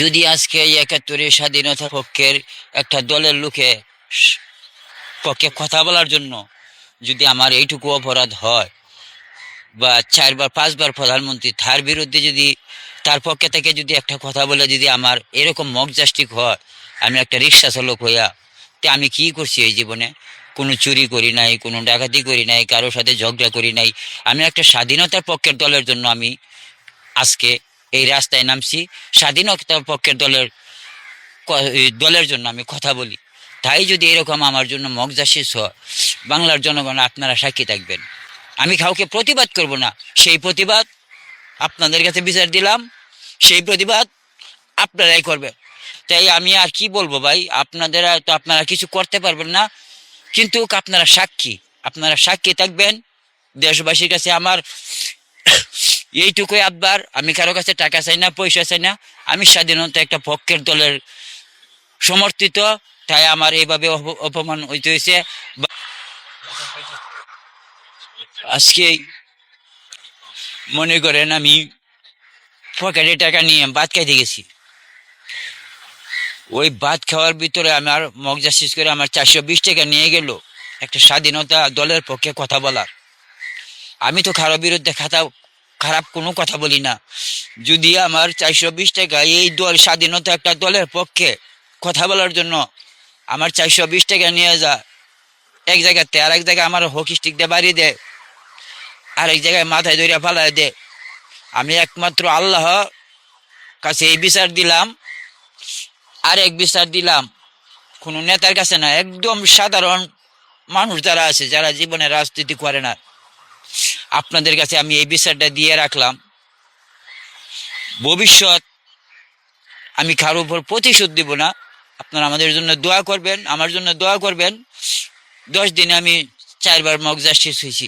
যদি আজকে এই একাত্তরের স্বাধীনতা পক্ষের একটা দলের লোকে পক্ষে কথা বলার জন্য যদি আমার এইটুকু অপরাধ হয়, বা চারবার, পাঁচবার প্রধানমন্ত্রী তার বিরুদ্ধে যদি তার পক্ষে থেকে যদি একটা কথা বলে যদি আমার এরকম মক জাস্টিক হয়, আমি একটা রিক্সা চালক হইয়া তে আমি কি করছি এই জীবনে? কোনো চুরি করি নাই, কোনো ডাকাতি করি নাই, কারোর সাথে ঝগড়া করি নাই। আমি একটা স্বাধীনতার পক্ষের দলের জন্য আমি আজকে এই রাস্তায় নামছি। স্বাধীনতার পক্ষের দলের দলের জন্য আমি কথা বলি। তাই যদি এরকম আমার জন্য মগজাশিস হয়, বাংলার জনগণ আপনারা সাক্ষী থাকবেন। আমি কাউকে প্রতিবাদ করব না। সেই প্রতিবাদ আপনাদের কাছে বিচার দিলাম। সেই প্রতিবাদ আপনারাই করবেন। তাই আমি আর কি বলব ভাই? আপনাদের তো আপনারা কিছু করতে পারবেন না। কিন্তু আপনারা সাক্ষী। আপনারা সাক্ষী থাকবেন। দেশবাসীর কাছে আমার এইটুকুই আব্বার আমি কারও কাছে টাকা চাই না, পয়সা চাই না। আমি স্বাধীনতা একটা পক্ষের দলের সমর্থিত। তাই আমার এইভাবে অপমান হইতে হয়েছে আজকে মনে করেন আমি পকেটে টাকা নিয়ে ভাত খাইতে গেছি। ওই ভাত খাওয়ার ভিতরে আমার মগজা শেষ করে আমার চারশো বিশ টাকা নিয়ে গেল। একটা স্বাধীনতা দলের পক্ষে কথা বলার। আমি তো কারও বিরুদ্ধে খাতা খারাপ কোনো কথা বলি না। যদি আমার চারশো বিশ টাকা এই দল স্বাধীনতা একটা দলের পক্ষে কথা বলার জন্য আমার চারশো বিশ টাকা নিয়ে যা, এক জায়গাতে আর এক জায়গায় আমার হকি স্টিক দিয়ে বাড়ি দে, আরেক জায়গায় মাথায় ধরে ফালায় দে। আমি একমাত্র আল্লাহ কাছে এই বিচার দিলাম। আর এক বিচার দিলাম। কোনো নেতার কাছে না, একদম সাধারণ মানুষ যারা আছে, যারা জীবনে রাজনীতি করে না, আপনাদের কাছে আমি এই বিচারটা দিয়ে রাখলাম। ভবিষ্যৎ আমি কারোর উপর প্রতিশোধ দিব না। আপনারা আমাদের জন্য দোয়া করবেন, আমার জন্য দোয়া করবেন। দশ দিনে আমি চারবার মগ জাস্টিস হয়েছি।